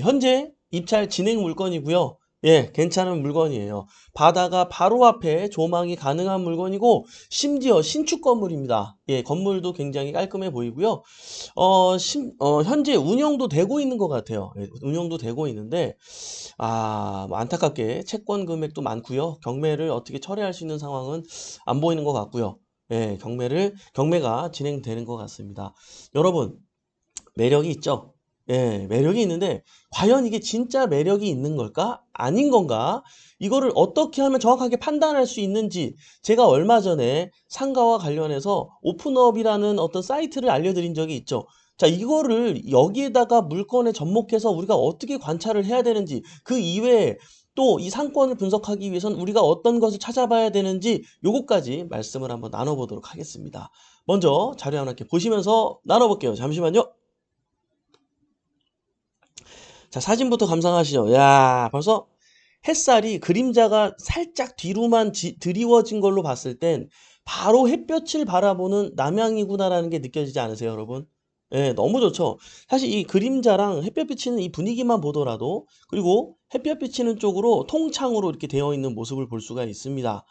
현재 입찰 진행 물건이고요. 예, 괜찮은 물건이에요. 바다가 바로 앞에 조망이 가능한 물건이고, 심지어 신축 건물입니다. 예, 건물도 굉장히 깔끔해 보이고요. 어, 심, 어, 현재 운영도 되고 있는 것 같아요. 예, 운영도 되고 있는데, 아, 뭐 안타깝게 채권 금액도 많고요. 경매를 어떻게 처리할 수 있는 상황은 안 보이는 것 같고요. 예, 경매를, 경매가 진행되는 것 같습니다. 여러분, 매력이 있죠? 예, 매력이 있는데, 과연 이게 진짜 매력이 있는 걸까? 아닌 건가? 이거를 어떻게 하면 정확하게 판단할 수 있는지, 제가 얼마 전에 상가와 관련해서 오픈업이라는 어떤 사이트를 알려드린 적이 있죠. 자, 이거를 여기에다가 물건에 접목해서 우리가 어떻게 관찰을 해야 되는지, 그 이외에 또 이 상권을 분석하기 위해선 우리가 어떤 것을 찾아봐야 되는지, 요것까지 말씀을 한번 나눠보도록 하겠습니다. 먼저 자료 하나 이렇게 보시면서 나눠볼게요. 잠시만요. 자, 사진부터 감상하시죠. 야, 벌써 햇살이 그림자가 살짝 뒤로만 지- 드리워진 걸로 봤을 땐 바로 햇볕을 바라보는 남양이구나라는 게 느껴지지 않으세요, 여러분? 예, 너무 좋죠. 사실 이 그림자랑 햇볕 비치는 이 분위기만 보더라도 그리고 햇볕 비치는 쪽으로 통창으로 이렇게 되어 있는 모습을 볼 수가 있습니다.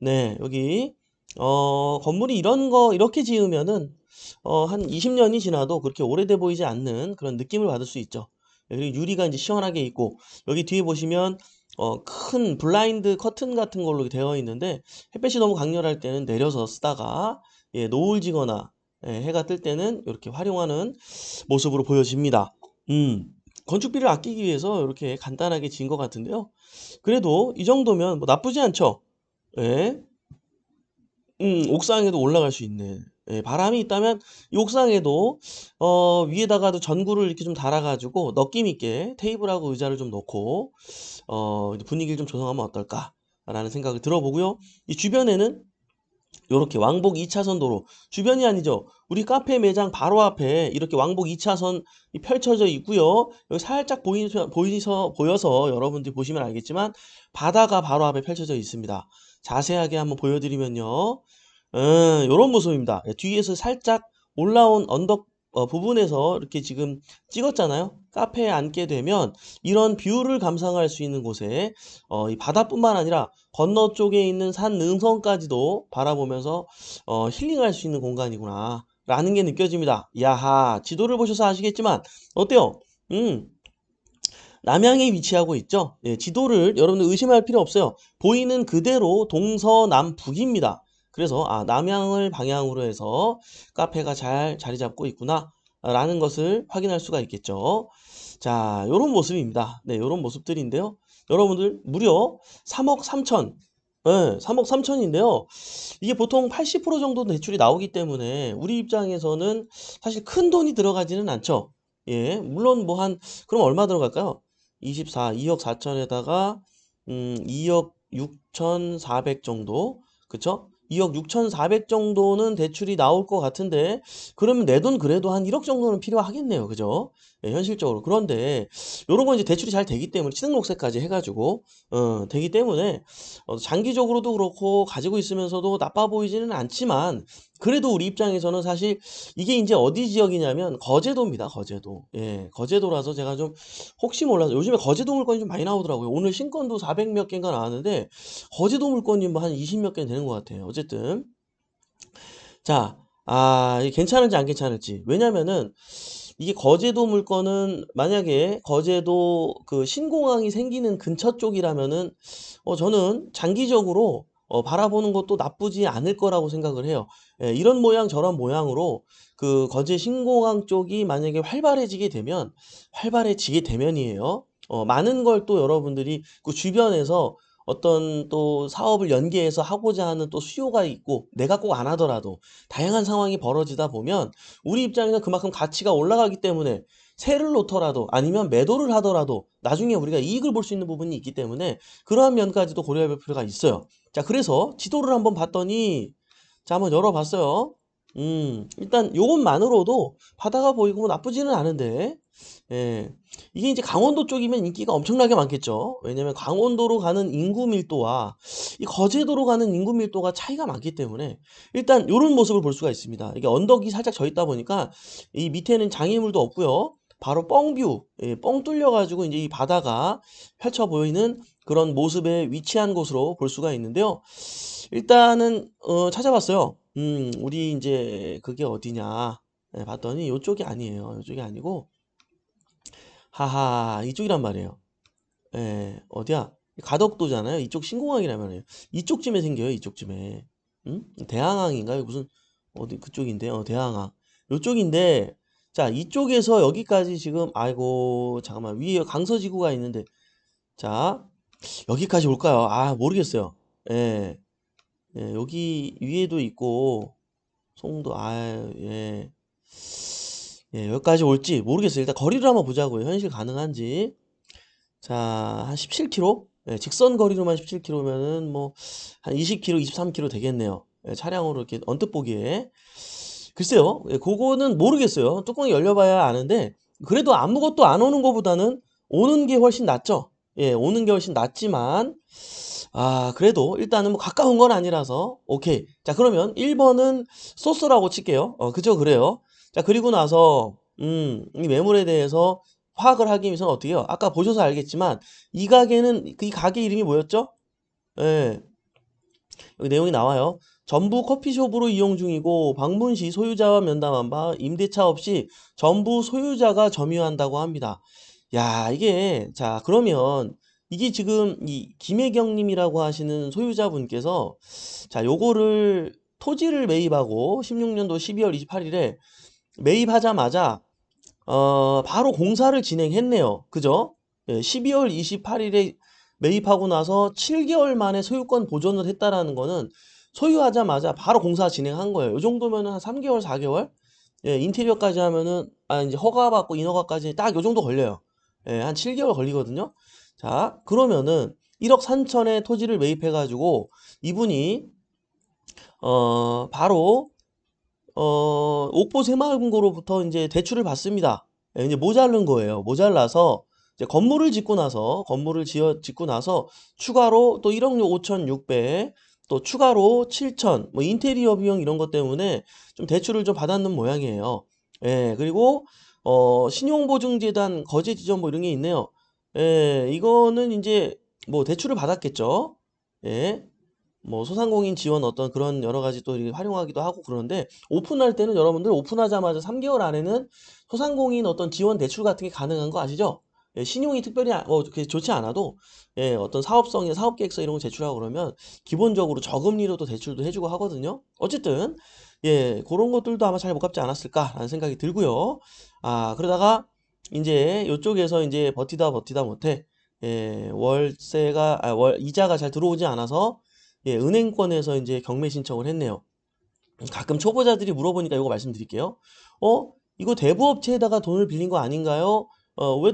네, 여기 어, 건물이 이런 거 이렇게 지으면은 어, 한 20년이 지나도 그렇게 오래돼 보이지 않는 그런 느낌을 받을 수 있죠. 예, 그리고 유리가 이제 시원하게 있고 여기 뒤에 보시면 어, 큰 블라인드 커튼 같은 걸로 되어 있는데 햇볕이 너무 강렬할 때는 내려서 쓰다가 예, 노을 지거나 예, 해가 뜰 때는 이렇게 활용하는 모습으로 보여집니다. 음, 건축비를 아끼기 위해서 이렇게 간단하게 지은 것 같은데요. 그래도 이 정도면 뭐 나쁘지 않죠. 예. 음, 옥상에도 올라갈 수 있는 예, 바람이 있다면 이 옥상에도 어, 위에다가도 전구를 이렇게 좀 달아가지고 느낌 있게 테이블하고 의자를 좀 놓고 어, 분위기를 좀 조성하면 어떨까라는 생각을 들어보고요. 이 주변에는 이렇게 왕복 2차선 도로 주변이 아니죠. 우리 카페 매장 바로 앞에 이렇게 왕복 2차선 이 펼쳐져 있고요. 여기 살짝 보이서, 보이서, 보여서 여러분들이 보시면 알겠지만 바다가 바로 앞에 펼쳐져 있습니다. 자세하게 한번 보여드리면요. 음, 이런 모습입니다. 예, 뒤에서 살짝 올라온 언덕 어, 부분에서 이렇게 지금 찍었잖아요. 카페에 앉게 되면 이런 뷰를 감상할 수 있는 곳에 어, 이 바다뿐만 아니라 건너 쪽에 있는 산 능선까지도 바라보면서 어, 힐링할 수 있는 공간이구나 라는 게 느껴집니다. 야하 지도를 보셔서 아시겠지만 어때요? 음 남양에 위치하고 있죠. 예, 지도를 여러분들 의심할 필요 없어요. 보이는 그대로 동서남북입니다. 그래서 아 남양을 방향으로 해서 카페가 잘 자리 잡고 있구나 라는 것을 확인할 수가 있겠죠. 자, 요런 모습입니다. 네, 요런 모습들인데요. 여러분들 무려 3억 3천 네, 3억 3천인데요. 이게 보통 80% 정도 대출이 나오기 때문에 우리 입장에서는 사실 큰 돈이 들어가지는 않죠. 예, 물론 뭐 한 그럼 얼마 들어갈까요? 24, 2억 4천에다가 음, 2억 6천 4백 정도, 그쵸? 2억 6천4백 정도는 대출이 나올 것 같은데 그러면 내 돈 그래도 한 1억 정도는 필요하겠네요, 그죠? 예, 현실적으로. 그런데 요런 건 이제 대출이 잘 되기 때문에 취등록세까지 해가지고 어, 되기 때문에 어, 장기적으로도 그렇고 가지고 있으면서도 나빠 보이지는 않지만 그래도 우리 입장에서는 사실 이게 이제 어디 지역이냐면 거제도입니다. 거제도. 예, 거제도라서 제가 좀 혹시 몰라서 요즘에 거제도 물건이 좀 많이 나오더라고요. 오늘 신건도 400 몇 개인가 나왔는데 거제도 물건이 뭐 한 20 몇 개 되는 것 같아요. 어쨌든 자, 아, 이게 괜찮을지 안 괜찮을지. 왜냐면은 이게 거제도 물건은 만약에 거제도 그 신공항이 생기는 근처 쪽이라면은 어, 저는 장기적으로 어, 바라보는 것도 나쁘지 않을 거라고 생각을 해요. 예, 이런 모양 저런 모양으로 그 거제 신공항 쪽이 만약에 활발해지게 되면 활발해지게 되면이에요. 어, 많은 걸 또 여러분들이 그 주변에서 어떤 또 사업을 연계해서 하고자 하는 또 수요가 있고 내가 꼭 안 하더라도 다양한 상황이 벌어지다 보면 우리 입장에서 그만큼 가치가 올라가기 때문에 세를 놓더라도 아니면 매도를 하더라도 나중에 우리가 이익을 볼 수 있는 부분이 있기 때문에 그러한 면까지도 고려해 볼 필요가 있어요. 자, 그래서 지도를 한번 봤더니 자, 한번 열어봤어요. 음, 일단 요것만으로도 바다가 보이고 뭐 나쁘지는 않은데, 예. 이게 이제 강원도 쪽이면 인기가 엄청나게 많겠죠. 왜냐면 강원도로 가는 인구 밀도와 이 거제도로 가는 인구 밀도가 차이가 많기 때문에 일단 요런 모습을 볼 수가 있습니다. 이게 언덕이 살짝 져 있다 보니까 이 밑에는 장애물도 없고요. 바로 뻥뷰, 예, 뻥 뚫려가지고 이제 이 바다가 펼쳐 보이는 그런 모습에 위치한 곳으로 볼 수가 있는데요. 일단은 어, 찾아봤어요. 음, 우리 이제 그게 어디냐 예, 봤더니 이쪽이 아니에요. 이쪽이 아니고 하하 이쪽이란 말이에요. 예, 어디야? 가덕도잖아요. 이쪽 신공항이란 말이에요. 이쪽쯤에 생겨요. 이쪽쯤에. 음? 대항항인가요? 무슨 어디 그쪽인데? 어, 대항항. 요쪽인데 자, 이쪽에서 여기까지 지금 아이고 잠깐만 위에 강서지구가 있는데 자, 여기까지 올까요? 아, 모르겠어요. 예. 예, 여기 위에도 있고 송도 아, 예. 예, 여기까지 올지 모르겠어요. 일단 거리를 한번 보자고요. 현실 가능한지. 자, 한 17km? 예, 직선 거리로만 17km면은 뭐 한 20km, 23km 되겠네요. 예, 차량으로 이렇게 언뜻 보기에. 글쎄요. 예, 그거는 모르겠어요. 뚜껑이 열려봐야 아는데 그래도 아무것도 안 오는 것보다는 오는 게 훨씬 낫죠. 예, 오는 게 훨씬 낫지만 아, 그래도 일단은 뭐 가까운 건 아니라서 오케이. 자, 그러면 1번은 소스라고 칠게요. 어, 그죠? 그래요. 자, 그리고 나서 음, 이 매물에 대해서 파악을 하기 위해서는 어떻게 해요? 아까 보셔서 알겠지만 이 가게는 이 가게 이름이 뭐였죠? 예. 여기 내용이 나와요. 전부 커피숍으로 이용 중이고 방문 시 소유자와 면담한 바 임대차 없이 전부 소유자가 점유한다고 합니다. 야, 이게 자, 그러면 이게 지금 이 김혜경 님이라고 하시는 소유자분께서 자, 요거를 토지를 매입하고 16년도 12월 28일에 매입하자마자 어, 바로 공사를 진행했네요. 그죠? 예, 12월 28일에 매입하고 나서 7개월 만에 소유권 보존을 했다라는 거는 소유하자마자 바로 공사 진행한 거예요. 이 정도면은 한 3개월, 4개월? 예, 인테리어까지 하면은 아 이제 허가 받고 인허가까지 딱 요 정도 걸려요. 예, 한 7개월 걸리거든요. 자, 그러면은 1억 3천에 토지를 매입해 가지고 이분이 어, 바로 어, 옥보 새마을금고로부터 이제 대출을 받습니다. 예, 이제 모자른 거예요. 모자라서 이제 건물을 짓고 나서 건물을 지어 짓고 나서 추가로 또 1억 5천6백 또 추가로 7천 뭐 인테리어 비용 이런 것 때문에 좀 대출을 좀 받았는 모양이에요. 예, 그리고 어, 신용보증재단 거제 지점 뭐 이런 게 있네요. 예, 이거는 이제 뭐 대출을 받았겠죠. 예. 뭐 소상공인 지원 어떤 그런 여러 가지 또 활용하기도 하고 그러는데 오픈할 때는 여러분들 오픈하자마자 3개월 안에는 소상공인 어떤 지원 대출 같은 게 가능한 거 아시죠? 예, 신용이 특별히 아- 뭐 좋지 않아도 예, 어떤 사업성이나 사업계획서 이런 거 제출하고 그러면 기본적으로 저금리로도 대출도 해주고 하거든요. 어쨌든 예, 그런 것들도 아마 잘 못 갚지 않았을까라는 생각이 들고요. 아, 그러다가 이제 이쪽에서 이제 버티다 버티다 못해 예, 월세가 아, 월 이자가 잘 들어오지 않아서 예, 은행권에서 이제 경매 신청을 했네요. 가끔 초보자들이 물어보니까 이거 말씀드릴게요. 어, 이거 대부업체에다가 돈을 빌린 거 아닌가요? 어, 왜,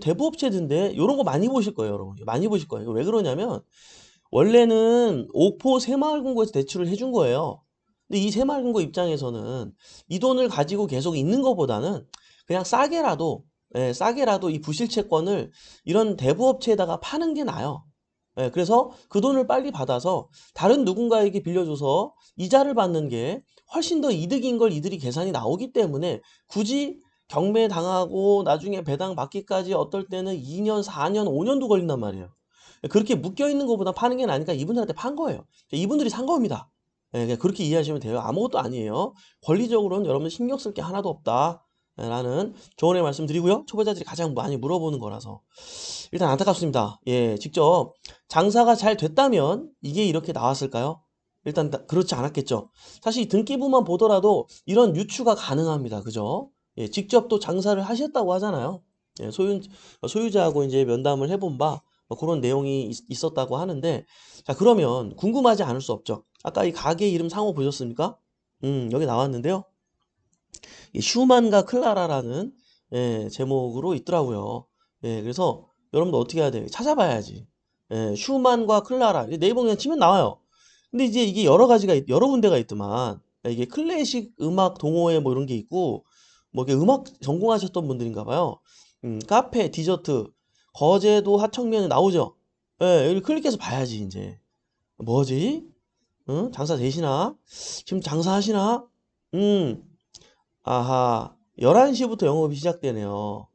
대부업체든데? 이런 거 많이 보실 거예요, 여러분. 많이 보실 거예요. 왜 그러냐면, 원래는 옥포 새마을금고에서 대출을 해준 거예요. 근데 이 새마을금고 입장에서는 이 돈을 가지고 계속 있는 것보다는 그냥 싸게라도, 예, 싸게라도 이 부실채권을 이런 대부업체에다가 파는 게 나아요. 예, 그래서 그 돈을 빨리 받아서 다른 누군가에게 빌려줘서 이자를 받는 게 훨씬 더 이득인 걸 이들이 계산이 나오기 때문에 굳이 경매 당하고 나중에 배당 받기까지 어떨 때는 2년, 4년, 5년도 걸린단 말이에요. 그렇게 묶여 있는 것보다 파는 게 나으니까 이분들한테 판 거예요. 이분들이 산 겁니다. 예, 그냥 그렇게 이해하시면 돼요. 아무것도 아니에요. 권리적으로는 여러분 신경 쓸 게 하나도 없다. 예, 라는 조언의 말씀 드리고요. 초보자들이 가장 많이 물어보는 거라서. 일단 안타깝습니다. 예, 직접 장사가 잘 됐다면 이게 이렇게 나왔을까요? 일단 다- 그렇지 않았겠죠. 사실 이 등기부만 보더라도 이런 유추가 가능합니다. 그죠? 예, 직접 또 장사를 하셨다고 하잖아요. 예, 소유, 소유자하고 이제 면담을 해본 바뭐 그런 내용이 있, 었다고 하는데 자, 그러면 궁금하지 않을 수 없죠. 아까 이 가게 이름 상호 보셨습니까? 음, 여기 나왔는데요. 이 슈만과 클라라라는 예, 제목으로 있더라고요. 예, 그래서 여러분도 어떻게 해야 돼? 찾아봐야지. 예, 슈만과 클라라. 네이버 그냥 치면 나와요. 근데 이제 이게 여러 가지가, 있- 여러 군데가 있더만. 예, 이게 클래식 음악 동호회 뭐 이런 게 있고, 뭐 이게 음악 전공하셨던 분들인가 봐요. 음, 카페, 디저트, 거제도 하청면에 나오죠. 예, 여기 클릭해서 봐야지, 이제. 뭐지? 응? 장사 되시나? 지금 장사하시나? 음, 아하. 11시부터 영업이 시작되네요.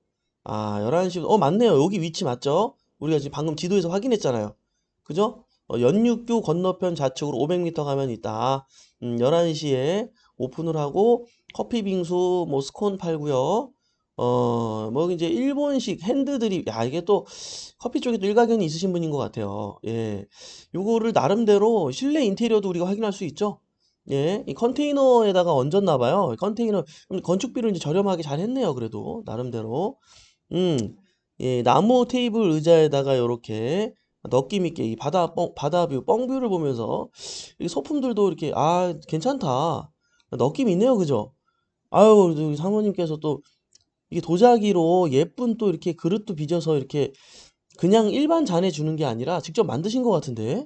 아, 11시, 어, 맞네요. 여기 위치 맞죠? 우리가 지금 방금 지도에서 확인했잖아요. 그죠? 어, 연육교 건너편 좌측으로 500m 가면 있다. 음, 11시에 오픈을 하고 커피 빙수 뭐 스콘 팔고요. 어, 뭐 이제 일본식 핸드드립. 야, 이게 또 커피 쪽에도 일가견이 있으신 분인 것 같아요. 예. 요거를 나름대로 실내 인테리어도 우리가 확인할 수 있죠. 예, 이 컨테이너에다가 얹었나 봐요. 컨테이너 건축비를 이제 저렴하게 잘 했네요. 그래도 나름대로. 음, 예, 나무 테이블 의자에다가 요렇게 느낌 있게 이 바다 뻥 바다 뷰, 뻥뷰를 보면서 이 소품들도 이렇게 아, 괜찮다. 느낌 있네요. 그죠? 아유, 우리 사모님께서 또 이게 도자기로 예쁜 또 이렇게 그릇도 빚어서 이렇게 그냥 일반 잔에 주는 게 아니라 직접 만드신 것 같은데.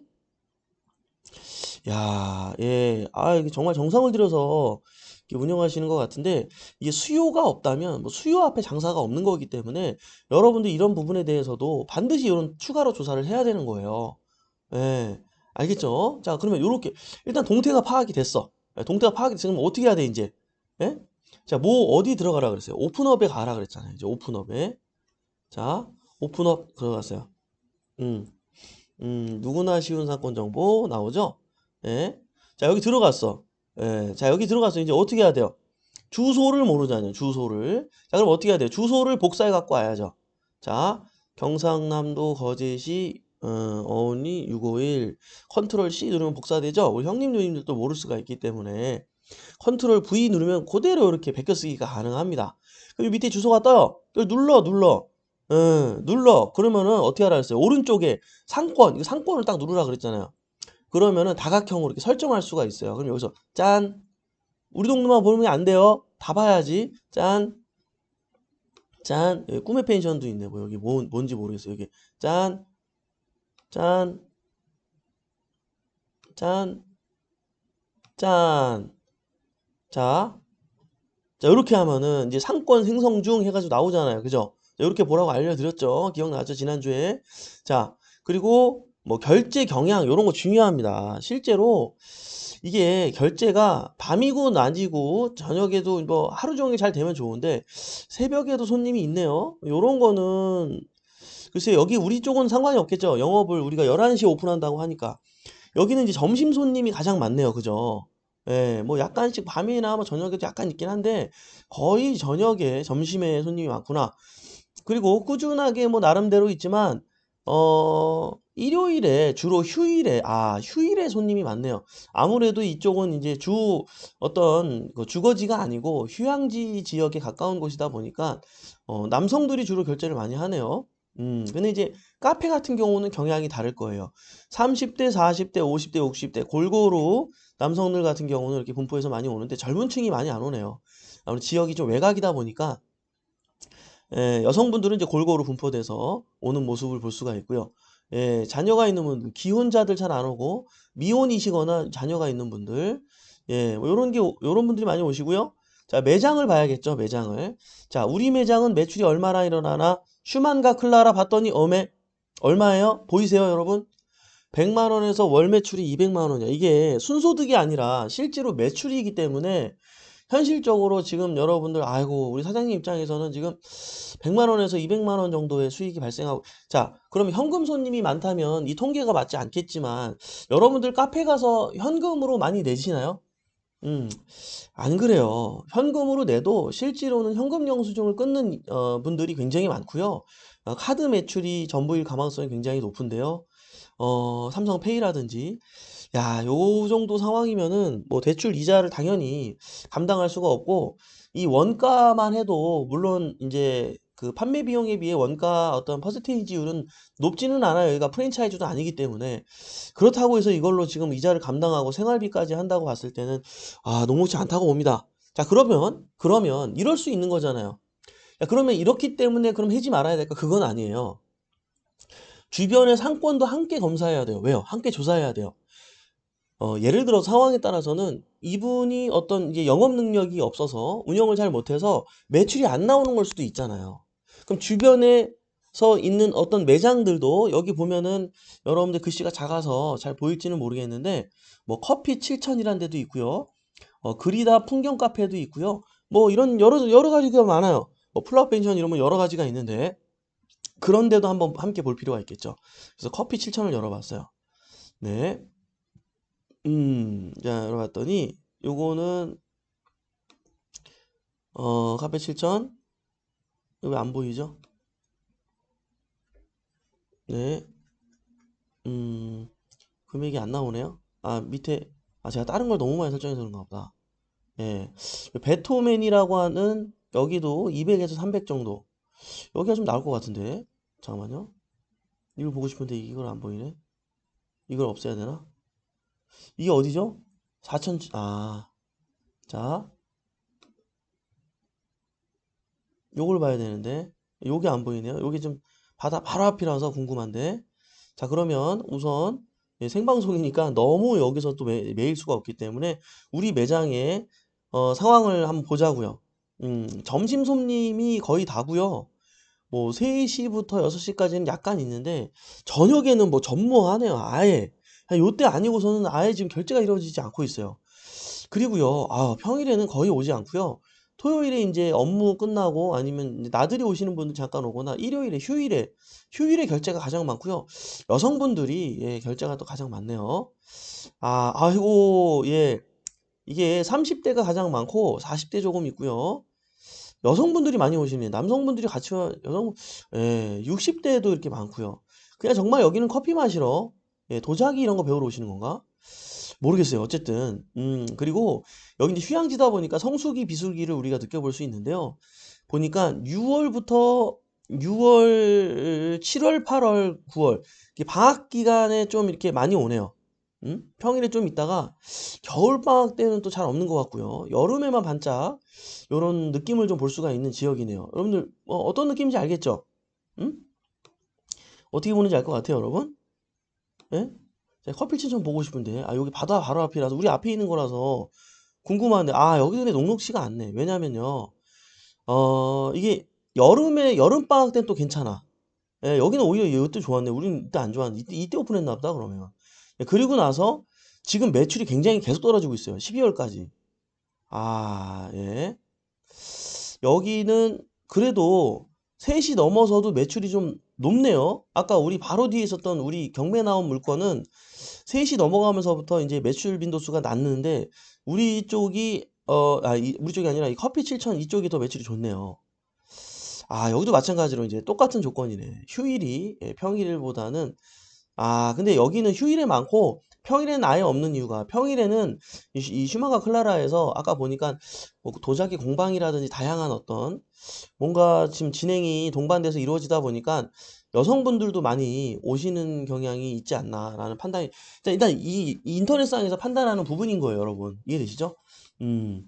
야, 예. 아, 정말 정성을 들여서 이렇게 운영하시는 것 같은데, 이게 수요가 없다면, 뭐 수요 앞에 장사가 없는 거기 때문에, 여러분들 이런 부분에 대해서도 반드시 이런 추가로 조사를 해야 되는 거예요. 예. 알겠죠? 자, 그러면 요렇게, 일단 동태가 파악이 됐어. 예, 동태가 파악이 됐으면 어떻게 해야 돼, 이제? 예? 자, 뭐, 어디 들어가라 그랬어요? 오픈업에 가라 그랬잖아요. 이제 오픈업에. 자, 오픈업 들어갔어요. 음, 음, 누구나 쉬운 사건 정보 나오죠? 예. 자, 여기 들어갔어. 예. 자, 여기 들어갔어. 이제 어떻게 해야 돼요? 주소를 모르잖아요. 주소를. 자, 그럼 어떻게 해야 돼요? 주소를 복사해 갖고 와야죠. 자, 경상남도 거제시 어, 어운리 651 컨트롤 C 누르면 복사되죠? 우리 형님 누님들도 모를 수가 있기 때문에 컨트롤 V 누르면 그대로 이렇게 베껴쓰기가 가능합니다. 그럼 밑에 주소가 떠요. 이걸 눌러 눌러. 예, 눌러. 그러면은 어떻게 하라 했어요? 오른쪽에 상권, 상권을 딱 누르라 그랬잖아요. 그러면은 다각형으로 이렇게 설정할 수가 있어요. 그럼 여기서 짠. 우리 동네만 보면 안 돼요. 다 봐야지. 짠. 짠. 여기 꿈의 펜션도 있네. 뭐 여기 뭐, 뭔지 모르겠어요. 여기 짠. 짠. 짠. 짠. 자. 자, 이렇게 하면은 이제 상권 생성 중 해가지고 나오잖아요. 그죠? 이렇게 보라고 알려드렸죠. 기억나죠? 지난주에. 자, 그리고 뭐 결제 경향 이런 거 중요합니다. 실제로 이게 결제가 밤이고 낮이고 저녁에도 뭐 하루 종일 잘 되면 좋은데 새벽에도 손님이 있네요. 요런 거는 글쎄 여기 우리 쪽은 상관이 없겠죠. 영업을 우리가 11시에 오픈한다고 하니까 여기는 이제 점심 손님이 가장 많네요. 그죠? 예, 뭐 약간씩 밤이나 뭐 저녁에도 약간 있긴 한데 거의 저녁에 점심에 손님이 많구나. 그리고 꾸준하게 뭐 나름대로 있지만 어 일요일에 주로 휴일에 아 휴일에 손님이 많네요. 아무래도 이쪽은 이제 주 어떤 그 주거지가 아니고 휴양지 지역에 가까운 곳이다 보니까 어 남성들이 주로 결제를 많이 하네요. 음 근데 이제 카페 같은 경우는 경향이 다를 거예요. 30대, 40대, 50대, 60대 골고루 남성들 같은 경우는 이렇게 분포해서 많이 오는데 젊은 층이 많이 안 오네요. 아무래도 지역이 좀 외곽이다 보니까 예, 여성분들은 이제 골고루 분포돼서 오는 모습을 볼 수가 있고요. 예, 자녀가 있는 분들, 기혼자들 잘 안 오고 미혼이시거나 자녀가 있는 분들, 예, 뭐 요런 게 오- 요런 분들이 많이 오시고요. 자, 매장을 봐야겠죠, 매장을. 자, 우리 매장은 매출이 얼마나 일어나나? 슈만과 클라라 봤더니 어메 얼마예요? 보이세요, 여러분? 100만 원에서 월 매출이 200만 원이야. 이게 순소득이 아니라 실제로 매출이기 때문에 현실적으로 지금 여러분들 아이고 우리 사장님 입장에서는 지금 100만 원에서 200만 원 정도의 수익이 발생하고 자 그러면 현금 손님이 많다면 이 통계가 맞지 않겠지만 여러분들 카페 가서 현금으로 많이 내시나요? 음, 안 그래요. 현금으로 내도 실제로는 현금 영수증을 끊는 어, 분들이 굉장히 많고요. 어, 카드 매출이 전부일 가망성이 굉장히 높은데요. 어, 삼성페이라든지 야, 요 정도 상황이면은 뭐 대출 이자를 당연히 감당할 수가 없고 이 원가만 해도 물론 이제 그 판매 비용에 비해 원가 어떤 퍼센테이지율은 높지는 않아요. 여기가 프랜차이즈도 아니기 때문에 그렇다고 해서 이걸로 지금 이자를 감당하고 생활비까지 한다고 봤을 때는 아, 녹록지 않다고 봅니다. 자, 그러면 그러면 이럴 수 있는 거잖아요. 야, 그러면 이렇기 때문에 그럼 해지 말아야 될까? 그건 아니에요. 주변의 상권도 함께 검사해야 돼요. 왜요? 함께 조사해야 돼요. 어, 예를 들어 상황에 따라서는 이분이 어떤 이제 영업 능력이 없어서 운영을 잘 못해서 매출이 안 나오는 걸 수도 있잖아요. 그럼 주변에서 있는 어떤 매장들도 여기 보면은 여러분들 글씨가 작아서 잘 보일지는 모르겠는데 뭐 커피 7천이라는 데도 있고요. 어, 그리다 풍경 카페도 있고요. 뭐 이런 여러 여러 가지가 많아요. 뭐 플라워 펜션 이런 뭐 여러 가지가 있는데 그런데도 한번 함께 볼 필요가 있겠죠. 그래서 커피 7천을 열어봤어요. 네. 음, 자, 열어봤더니 요거는 어, 카페 7천 왜 안 보이죠? 네. 음, 금액이 안 나오네요. 아, 밑에 아, 제가 다른 걸 너무 많이 설정해서 그런가 보다. 예. 베토맨이라고 하는 여기도 200에서 300 정도. 여기가 좀 나올 것 같은데. 잠깐만요. 이걸 보고 싶은데 이걸 안 보이네. 이걸 없애야 되나? 이게 어디죠? 4천, 아. 자. 요걸 봐야 되는데. 요게 안 보이네요. 요게 좀 바다 바로 앞이라서 궁금한데. 자, 그러면 우선 예, 생방송이니까 너무 여기서 또 매, 매일 수가 없기 때문에 우리 매장의 어, 상황을 한번 보자고요. 음, 점심 손님이 거의 다고요. 뭐 3시부터 6시까지는 약간 있는데 저녁에는 뭐 전무하네요. 아예. 요때 아니고서는 아예 지금 결제가 이루어지지 않고 있어요. 그리고요. 아, 평일에는 거의 오지 않고요. 토요일에 이제 업무 끝나고 아니면 나들이 오시는 분들 잠깐 오거나 일요일에 휴일에 휴일에 결제가 가장 많고요. 여성분들이 예, 결제가 또 가장 많네요. 아, 아이고 예. 이게 30대가 가장 많고 40대 조금 있고요. 여성분들이 많이 오시네요. 남성분들이 같이 와, 여성, 예, 60대에도 이렇게 많고요. 그냥 정말 여기는 커피 마시러, 예, 도자기 이런 거 배우러 오시는 건가? 모르겠어요. 어쨌든, 음, 그리고 여기 이제 휴양지다 보니까 성수기, 비수기를 우리가 느껴볼 수 있는데요. 보니까 6월부터 6월, 7월, 8월, 9월, 이렇게 방학 기간에 좀 이렇게 많이 오네요. 음? 평일에 좀 있다가 겨울방학 때는 또 잘 없는 것 같고요. 여름에만 반짝 요런 느낌을 좀 볼 수가 있는 지역이네요. 여러분들 어, 어떤 느낌인지 알겠죠? 음? 어떻게 보는지 알 것 같아요, 여러분? 예? 커피집 좀 보고 싶은데 아 여기 바다 바로 앞이라서 우리 앞에 있는 거라서 궁금한데 아 여기 근데 녹록지가 않네. 왜냐면요. 어 이게 여름에 여름 방학 때는 또 괜찮아. 예, 여기는 오히려 이때 좋았네. 우리는 이때 안 좋았는데 이때, 이때 오픈했나 보다 그러면. 예, 그리고 나서 지금 매출이 굉장히 계속 떨어지고 있어요. 12월까지. 아, 예. 여기는 그래도 3시 넘어서도 매출이 좀 높네요. 아까 우리 바로 뒤에 있었던 우리 경매 나온 물건은 3시 넘어가면서부터 이제 매출 빈도수가 낮는데 우리 쪽이 어, 아, 이, 우리 쪽이 아니라 이 커피 7천 이쪽이 더 매출이 좋네요. 아, 여기도 마찬가지로 이제 똑같은 조건이네. 휴일이 예, 평일보다는 아, 근데 여기는 휴일에 많고 평일에는 아예 없는 이유가 평일에는 이, 슈마가 클라라에서 아까 보니까 뭐 도자기 공방이라든지 다양한 어떤 뭔가 지금 진행이 동반돼서 이루어지다 보니까 여성분들도 많이 오시는 경향이 있지 않나라는 판단이 일단, 일단 이, 이 인터넷상에서 판단하는 부분인 거예요, 여러분. 이해되시죠? 음.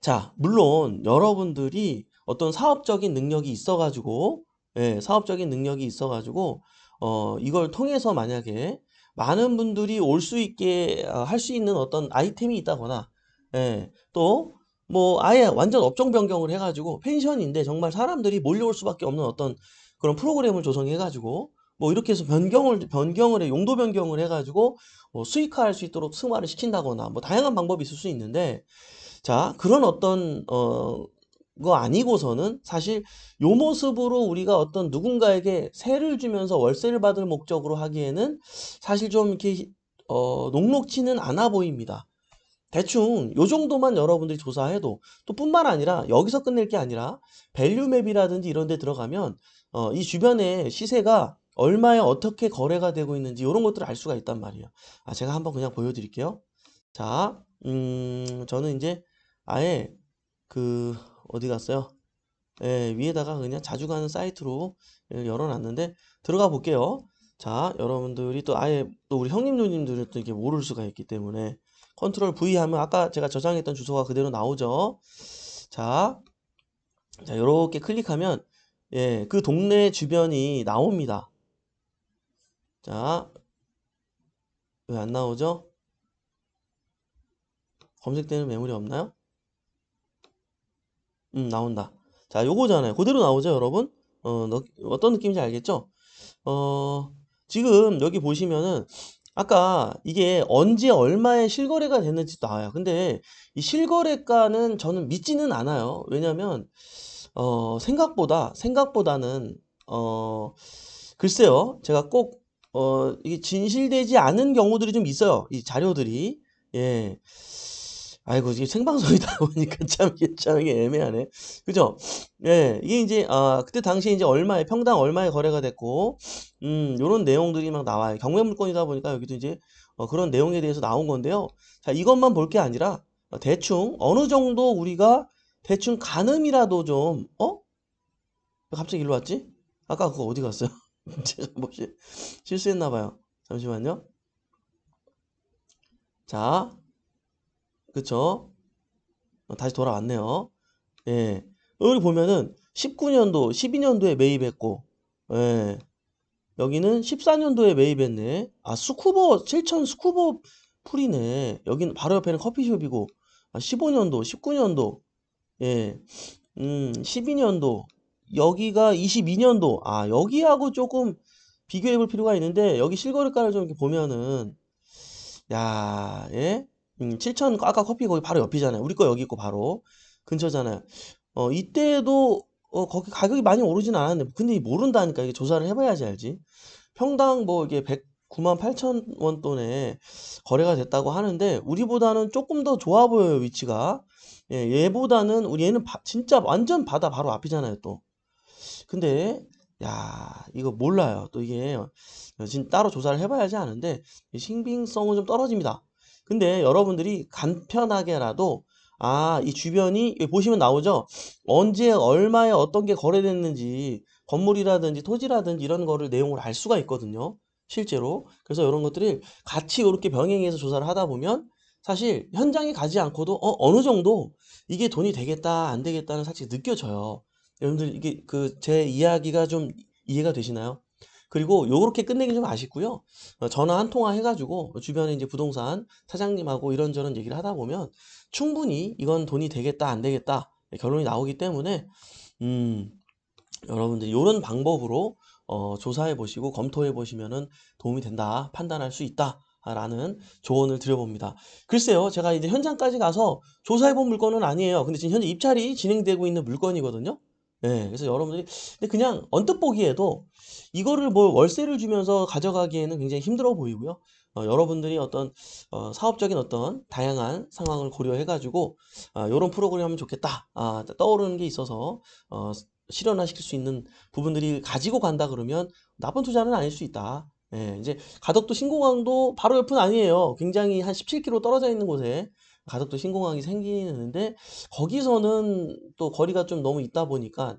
자, 물론 여러분들이 어떤 사업적인 능력이 있어가지고, 예, 사업적인 능력이 있어가지고, 어, 이걸 통해서 만약에 많은 분들이 올 수 있게 할 수 있는 어떤 아이템이 있다거나, 예, 또, 뭐, 아예 완전 업종 변경을 해가지고, 펜션인데 정말 사람들이 몰려올 수밖에 없는 어떤 그런 프로그램을 조성해가지고, 뭐, 이렇게 해서 변경을, 변경을 해, 용도 변경을 해가지고, 뭐, 수익화할 수 있도록 승화를 시킨다거나, 뭐, 다양한 방법이 있을 수 있는데, 자, 그런 어떤, 어, 거 아니고서는 사실 요 모습으로 우리가 어떤 누군가에게 세를 주면서 월세를 받을 목적으로 하기에는 사실 좀 이렇게, 어, 녹록지는 않아 보입니다. 대충 요 정도만 여러분들이 조사해도 또 뿐만 아니라 여기서 끝낼 게 아니라 밸류맵이라든지 이런 데 들어가면 어, 이 주변에 시세가 얼마에 어떻게 거래가 되고 있는지 이런 것들을 알 수가 있단 말이에요. 아, 제가 한번 그냥 보여드릴게요. 자, 음, 저는 이제 아예 그 어디 갔어요? 예, 위에다가 그냥 자주 가는 사이트로 예, 열어놨는데 들어가 볼게요. 자, 여러분들이 또 아예 또 우리 형님 누님들은 또 이게 모를 수가 있기 때문에 컨트롤 V 하면 아까 제가 저장했던 주소가 그대로 나오죠. 자, 자, 이렇게 클릭하면 예, 그 동네 주변이 나옵니다. 자, 왜 안 나오죠? 검색되는 매물이 없나요? 음, 나온다. 자, 요거잖아요. 그대로 나오죠, 여러분? 어, 너, 어떤 느낌인지 알겠죠? 어, 지금 여기 보시면은 아까 이게 언제 얼마에 실거래가 됐는지도 나와요. 근데 이 실거래가는 저는 믿지는 않아요. 왜냐면 어 생각보다 생각보다는 어 글쎄요. 제가 꼭 어 이게 진실되지 않은 경우들이 좀 있어요. 이 자료들이. 예. 아이고 이게 생방송이다 보니까 참 이게 참 이게 애매하네. 그죠? 예. 이게 인제 아 그때 당시에 인제 얼마에 평당 얼마에 거래가 됐고 음 요런 내용들이 막 나와요. 경매 물건이다 보니까 여기도 이제 어 그런 내용에 대해서 나온 건데요. 자 이것만 볼 게 아니라 어 대충 어느 정도 우리가 대충 가늠이라도 좀 어? 왜 갑자기 일로 왔지? 아까 그거 어디 갔어요? 제가 뭐실 실수했나 봐요. 잠시만요. 자. 그쵸? 어 다시 돌아왔네요. 예. 여기 보면은 19 년도, 12 년도에 매입했고 예. 여기는 14 년도에 매입했네. 아 스쿠버 7000 스쿠버 풀이네. 여기는 바로 옆에는 커피숍이고 아 15 년도, 19 년도 예. 음 12 년도 여기가 22 년도 아 여기하고 쪼끔 비교해 볼 필요가 있는데 여기 실거래가를 좀 이렇게 보면은 야 예? 음7000 아까 커피 거기 바로 옆이잖아요. 우리 거 여기 있고 바로 근처잖아요. 어 이때도 어 거기 가격이 많이 오르진 않았는데 근데 모른다니까 이게 조사를 해 봐야지 알지. 평당 뭐 이게 109만 8천 원 돈에 거래가 됐다고 하는데 우리보다는 쪼끔 더 좋아 보여요 위치가. 예 얘보다는 우리 얘는 바 진짜 완전 바다 바로 앞이잖아요 또. 근데 야 이거 몰라요. 또 이게 어 지금 따로 조사를 해 봐야지 아는데 이 신빙성은 좀 떨어집니다. 근데 여러분들이 간편하게라도 아 이 주변이 보시면 나오죠? 언제 얼마에 어떤 게 거래됐는지 건물이라든지 토지라든지 이런 거를 내용을 알 수가 있거든요 실제로. 그래서 요런 것들을 같이 요렇게 병행해서 조사를 하다 보면 사실 현장에 가지 않고도 어 어느 정도 '이게 돈이 되겠다. 안 되겠다.'는 사실 느껴져요. 여러분들 이게 그 제 이야기가 좀 이해가 되시나요? 그리고 요렇게 끝내긴 좀 아쉽고요. 어 전화 한 통화 해 가지고 주변에 인제 부동산 사장님하고 이런저런 얘기를 하다 보면 충분히 '이건 돈이 되겠다. 안 되겠다.' 예 결론이 나오기 때문에 음 여러분들이 요런 방법으로 어 조사해 보시고 검토해 보시면은 '도움이 된다. 판단할 수 있다.'라는 조언을 드려 봅니다. 글쎄요. 제가 이제 현장까지 가서 조사해 본 물건은 아니에요. 근데 지금 현재 입찰이 진행되고 있는 물건이거든요. 예. 그래서 여러분들이 근데 그냥 언뜻 보기에도 이거를 뭐 월세를 주면서 가져가기에는 굉장히 힘들어 보이고요. 어 여러분들이 어떤 어 사업적인 어떤 다양한 상황을 고려해 가지고 '아 프로그램 하면 좋겠다.' 아 떠오르는 게 있어서 어 실현화시킬 수 있는 부분들이 가지고 간다 그러면 '나쁜 투자는 아닐 수 있다.' 예. 인제 가덕도 신공항도 바로 옆은 아니에요. 굉장히 한 17 킬로 떨어져 있는 곳에 가덕도 신공항이 생기는데 거기서는 또 거리가 좀 너무 있다 보니까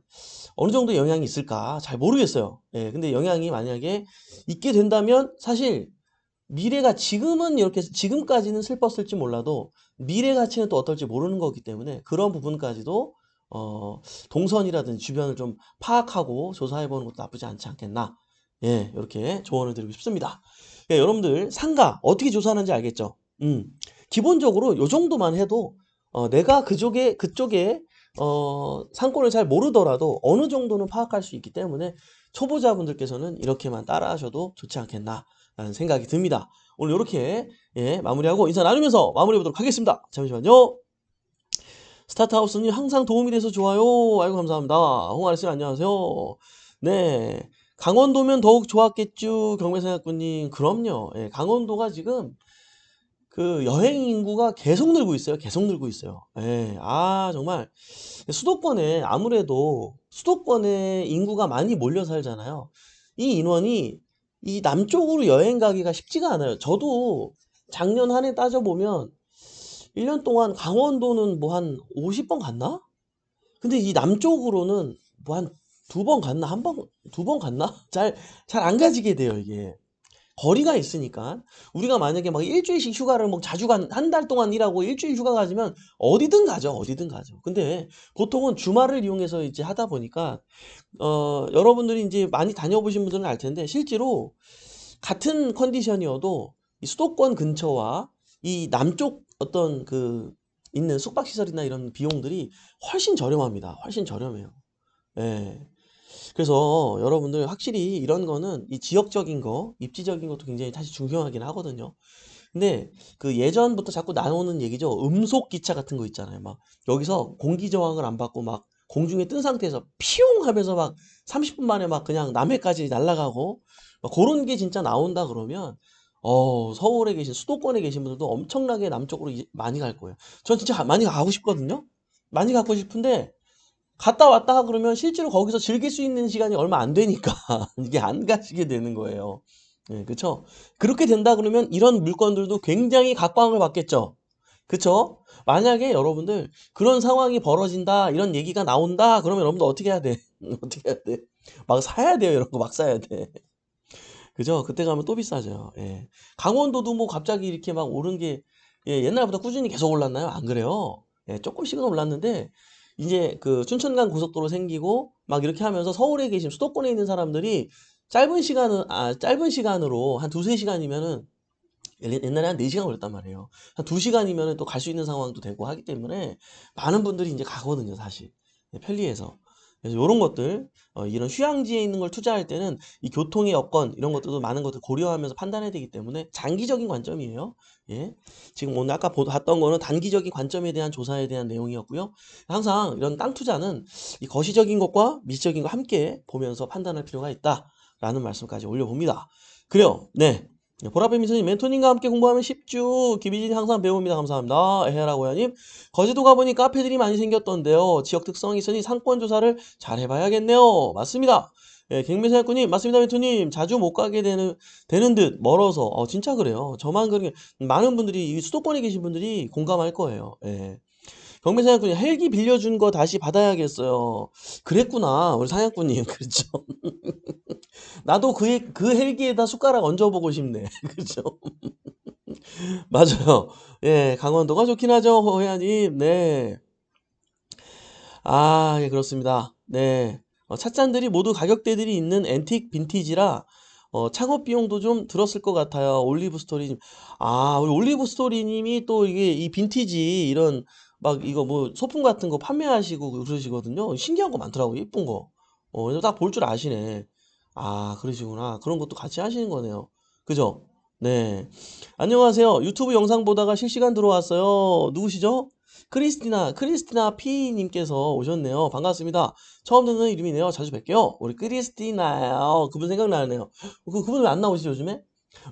어느 정도 영향이 있을까 잘 모르겠어요. 예. 근데 영향이 만약에 있게 된다면 사실 미래가 지금은 이렇게 지금까지는 슬펐을지 몰라도 미래 가치는 또 어떨지 모르는 거기 때문에 그런 부분까지도 어 '동선이라든지 주변을 좀 파악하고 조사해 보는 것도 나쁘지 않지 않겠나.' 예. 요렇게 조언을 드리고 싶습니다. 예 여러분들 상가 어떻게 조사하는지 알겠죠? 음. 기본적으로 요 정도만 해도 어 내가 그쪽에 그쪽에 어 상권을 잘 모르더라도 어느 정도는 파악할 수 있기 때문에 '초보자분들께서는 이렇게만 따라하셔도 좋지 않겠나.'라는 생각이 듭니다. 오늘 요렇게 예 마무리하고 인사 나누면서 마무리해 보도록 하겠습니다. 잠시만요. 스타트하우스님 항상 도움이 돼서 좋아요. 아이고 감사합니다. 홍아래씨 안녕하세요. 네. 강원도면 더욱 좋았겠죠. 경매사냥꾼님. 그럼요. 예. 강원도가 지금 그 여행 인구가 계속 늘고 있어요. 계속 늘고 있어요. 예. 아 정말 수도권에 아무래도 수도권에 인구가 많이 몰려 살잖아요. 이 인원이 이 남쪽으로 여행 가기가 쉽지가 않아요. 저도 작년 한 해 따져 보면 1년 동안 강원도는 뭐 한 50번 갔나? 근데 이 남쪽으로는 뭐한 2번 갔나? 1번 2번 갔나? 잘 잘 안 가지게 돼요 이게. 거리가 있으니까. 우리가 만약에 막 일 주일씩 휴가를 뭐 자주 간 한 달 동안 일하고 일 주일 휴가 가지면 어디든 가죠. 어디든 가죠. 근데 보통은 주말을 이용해서 이제 하다 보니까 어 여러분들이 인제 많이 다녀보신 분들은 알 텐데 실제로 같은 컨디션이어도 이 수도권 근처와 이 남쪽 어떤 그 있는 숙박 시설이나 이런 비용들이 훨씬 저렴합니다. 훨씬 저렴해요. 예. 그래서 여러분들 확실히 이런 거는 이 지역적인 거, 입지적인 것도 굉장히 사실 중요하긴 하거든요. 근데 그 예전부터 자꾸 나오는 얘기죠. 음속 기차 같은 거 있잖아요. 막 여기서 공기 저항을 안 받고 막 공중에 뜬 상태에서 피용 하면서 막 30분 만에 막 그냥 남해까지 날아가고 막 그런 게 진짜 나온다 그러면 어, 서울에 계신 수도권에 계신 분들도 엄청나게 남쪽으로 이- 많이 갈 거예요. 전 진짜 가- 많이 가고 싶거든요. 많이 가고 싶은데 갔다 왔다 그러면 실제로 거기서 즐길 수 있는 시간이 얼마 안 되니까 이게 안 가시게 되는 거예요. 예, 그쵸? 그렇게 된다 그러면 이런 물건들도 굉장히 각광을 받겠죠. 그쵸? 만약에 여러분들 그런 상황이 벌어진다, 이런 얘기가 나온다, 그러면 여러분들 어떻게 해야 돼? 어떻게 해야 돼? 막 사야 돼요, 이런 거 막 사야 돼. 그죠? 그때 가면 또 비싸져요. 예. 강원도도 뭐 갑자기 이렇게 막 오른 게, 예, 옛날보다 꾸준히 계속 올랐나요? 안 그래요? 예, 조금씩은 올랐는데, 이제 그 춘천간 고속도로 생기고, 막 이렇게 하면서 서울에 계신 수도권에 있는 사람들이 짧은 시간은, 아, 짧은 시간으로 한 두세 시간이면은, 옛- 옛날에 한 4시간 걸렸단 말이에요. 한 2시간이면 또 갈 수 있는 상황도 되고 하기 때문에 많은 분들이 이제 가거든요, 사실. 네, 편리해서. 그래서 이런 것들, 어, 이런 휴양지에 있는 걸 투자할 때는 이 교통의 여건, 이런 것들도 많은 것들 고려하면서 판단해야 되기 때문에 장기적인 관점이에요. 예. 지금 오늘 아까 보- 봤던 거는 단기적인 관점에 대한 조사에 대한 내용이었고요. 항상 이런 땅 투자는 이 거시적인 것과 미시적인 거 함께 보면서 판단할 필요가 있다라는 말씀까지 올려봅니다. 그래요. 네. 네, 보라뱀 미선님 멘토님과 함께 공부하면 쉽죠. 김희진이 항상 배웁니다. 감사합니다. 에헤라고야님 거제도 가보니 카페들이 많이 생겼던데요. 지역 특성이 있으니 상권 조사를 잘 해봐야겠네요. 맞습니다. 예, 갱매사역군님 맞습니다. 멘토님 자주 못 가게 되는 되는 듯 멀어서 어, 진짜 그래요. 저만 그런 게 많은 분들이 이 수도권에 계신 분들이 공감할 거예요. 예. 경매사냥 꾼이 헬기 빌려준 거 다시 받아야겠어요. 그랬구나, 우리 사냥꾼님. 그렇죠. 나도 그, 헬- 그 헬기에다 숟가락 얹어보고 싶네. 그죠? 맞아요. 예, 강원도가 좋긴 하죠, 호야님. 네. 아, 예, 그렇습니다. 네. 어, 찻잔들이 모두 가격대들이 있는 앤틱 빈티지라 어, 창업 비용도 좀 들었을 것 같아요. 올리브 스토리님. 아, 우리 올리브 스토리님이 또 이게 이 빈티지 이런 막 이거 뭐 소품 같은 거 판매하시고 그러시거든요. 신기한 거 많더라고요. 예쁜 거. 어, 딱 볼 줄 아시네. 아, 그러시구나. 그런 것도 같이 하시는 거네요. 그죠? 네. 안녕하세요. 유튜브 영상 보다가 실시간 들어왔어요. 누구시죠? 크리스티나, 크리스티나 P님께서 오셨네요. 반갑습니다. 처음 듣는 이름이네요. 자주 뵐게요. 우리 크리스티나요. 그분 생각나네요. 그, 그분 왜 안 나오시죠, 요즘에?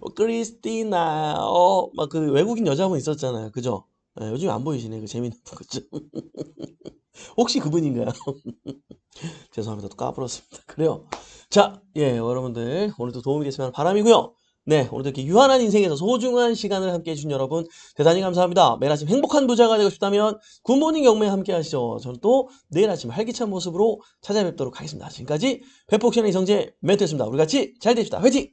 어, 크리스티나요. 막 그 외국인 여자분 있었잖아요. 그죠? 네, 요즘에 안 보이시네. 그 분, 그죠? 혹시 그분인가요? 죄송합니다. 또 까불었습니다. 그래요. 자, 예, 여러분들 오늘도 도움이 됐으면 바람이고요. 네, 오늘도 이렇게 유한한 인생에서 소중한 시간을 함께 해주신 여러분 대단히 감사합니다. 매일 아침 행복한 부자가 되고 싶다면 굿모닝 경매 함께 하시죠. 저는 또 내일 아침 활기찬 모습으로 찾아뵙도록 하겠습니다. 지금까지 백복션의 이성재 멘트였습니다. 우리 같이 잘 됩시다. 화이팅!